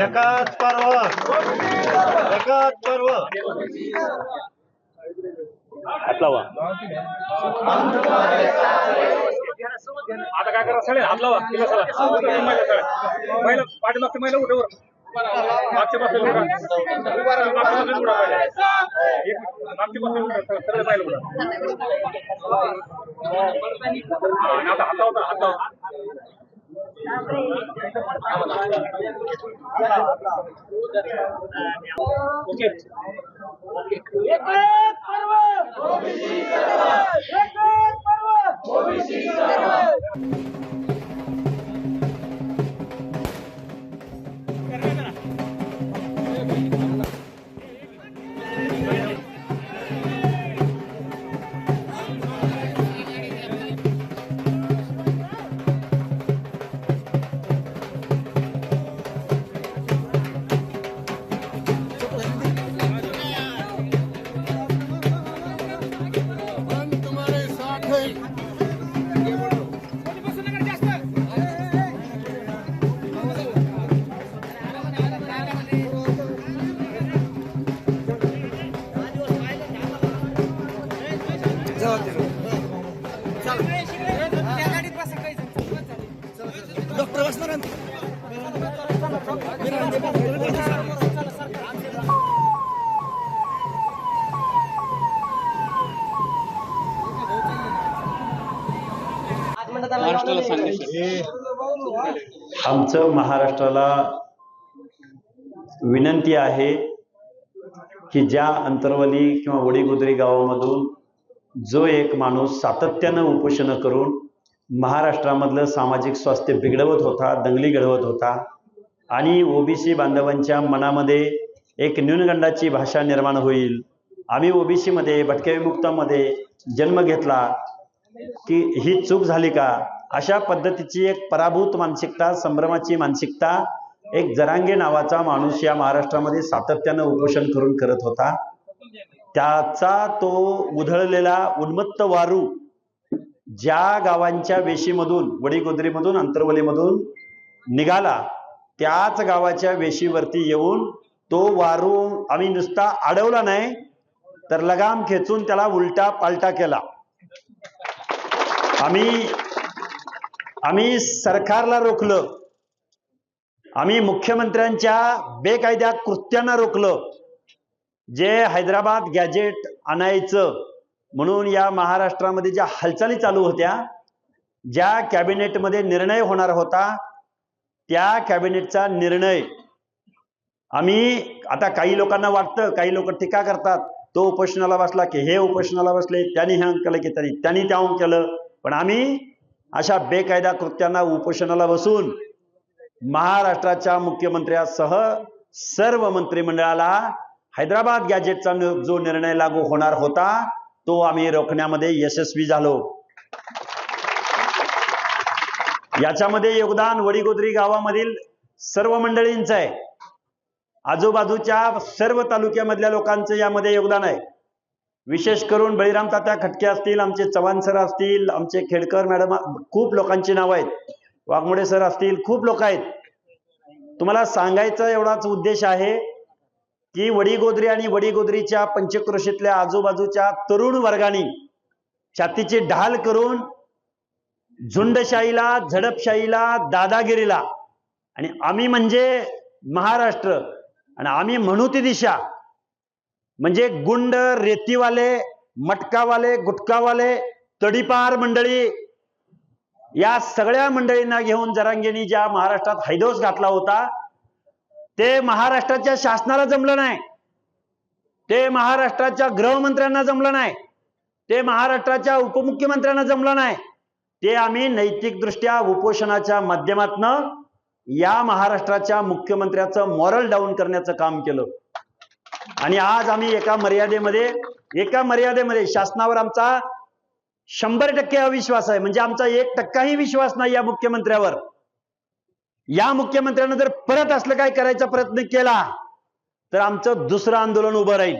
एकाच पर्व एकाच पर्व आता काय करा सगळे हात लावा तिला सगळ्या महिला पाठीमागच्या महिला उठे वर मागच्या पासून उडा उभा राहा, मागच्या पासून उडा पहिला. एक मागच्या पासून उडा सगळं सगळं पहिलं उडा हा, आणि आता हातावर हातावर ओके आमचं महाराष्ट्राला विनंती आहे की ज्या अंतरवली किंवा वडीगोदरी गावामधून जो एक माणूस सातत्यानं उपोषण करून महाराष्ट्रामधलं सामाजिक स्वास्थ्य बिघडवत होता दंगली घडवत होता आणि ओबीसी बांधवांच्या मनामध्ये एक न्यूनगंडाची भाषा निर्माण होईल. आम्ही ओबीसीमध्ये भटक्या जन्म घेतला की ही चूक झाली का? अशा पद्धतीची एक पराभूत मानसिकता संभ्रमाची मानसिकता एक जरांगे नावाचा माणूस या महाराष्ट्रामध्ये सातत्यानं उपोषण करून करत होता. त्याचा तो उधळलेला उन्मत्त वारू ज्या गावांच्या वेशीमधून वडीगोदरीमधून अंतरवलीमधून निघाला त्याच गावाच्या वेशीवरती येऊन तो वारू आम्ही नुसता अडवला नाही तर लगाम खेचून त्याला उलटा पालटा केला. आम्ही आम्ही सरकारला रोखलं. आम्ही मुख्यमंत्र्यांच्या बेकायद्या कृत्यांना रोखलं. जे हैदराबाद गॅजेट आणायचं म्हणून या महाराष्ट्रामध्ये ज्या हालचाली चालू होत्या ज्या कॅबिनेटमध्ये निर्णय होणार होता त्या कॅबिनेटचा निर्णय आम्ही आता काही लोकांना वाटतं काही लोक टीका करतात तो उपोषणाला बसला की हे उपोषणाला बसले त्यांनी हे केलं की त्यांनी त्यांनी त्या केलं. पण आम्ही अशा बेकायदा कृत्यांना उपोषणाला बसून महाराष्ट्राच्या मुख्यमंत्र्यासह सर्व मंत्रिमंडळाला हैदराबाद गॅजेटचा जो निर्णय लागू होणार होता तो आम्ही रोखण्यामध्ये यशस्वी झालो. याच्यामध्ये योगदान वडीगोदरी गावामधील सर्व मंडळींचं आहे. आजूबाजूच्या सर्व तालुक्यामधल्या लोकांचं यामध्ये योगदान आहे. विशेष करून बळीराम तात्या खटके असतील आमचे चव्हाण सर असतील आमचे खेडकर मॅडम खूप लोकांची नावं आहेत. वाघमोडे सर असतील खूप लोक आहेत. तुम्हाला सांगायचा एवढाच उद्देश आहे की वडीगोदरी आणि वडीगोदरीच्या पंचक्रोशीतल्या आजूबाजूच्या तरुण वर्गाने छातीची ढाल करून झुंडशाहीला झडपशाहीला दादागिरीला आणि आम्ही म्हणजे महाराष्ट्र आणि आम्ही म्हणू ती दिशा. म्हणजे गुंड रेतीवाले मटकावाले गुटकावाले तडीपार मंडळी या सगळ्या मंडळींना घेऊन जरांगेनी ज्या महाराष्ट्रात हैदोस घातला होता ते महाराष्ट्राच्या शासनाला जमलं नाही. ते महाराष्ट्राच्या गृहमंत्र्यांना जमलं नाही. ते महाराष्ट्राच्या उपमुख्यमंत्र्यांना जमलं नाही. ते आम्ही नैतिकदृष्ट्या उपोषणाच्या माध्यमातनं या महाराष्ट्राच्या मुख्यमंत्र्याचं मॉरल डाऊन करण्याचं काम केलं. आणि आज आम्ही एका मर्यादेमध्ये एका मर्यादेमध्ये शासनावर आमचा शंभर टक्के अविश्वास आहे. म्हणजे आमचा एक टक्काही विश्वास नाही या मुख्यमंत्र्यावर. या मुख्यमंत्र्यानं जर परत असलं काय करायचा प्रयत्न केला तर आमचं दुसरं आंदोलन उभं राहील.